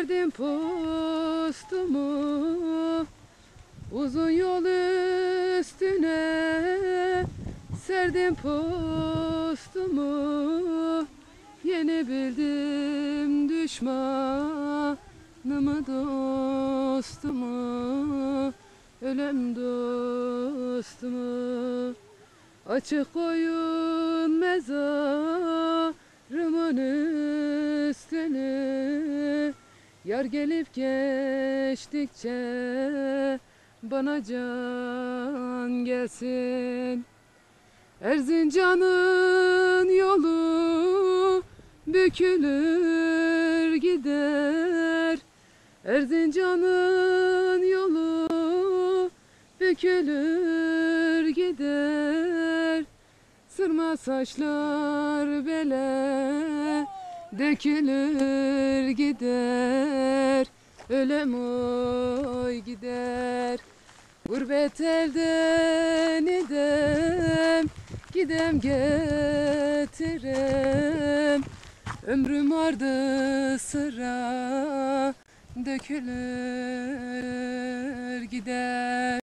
Serdim postumu. Uzun yol üstüne Serdim postumu. Yeni bildim düşmanımı dostumu Ölem dostumu. Açık koyun mezarımın Yar gelip geçtikçe bana can gelsin. Erzincan'ın yolu bükülür gider. Erzincan'ın yolu bükülür gider. Sırma saçlar bele dökülür gider Ölem oy gider. Gurbet elden idem Gidem getirem Ömrüm ardı sıra Dökülür gider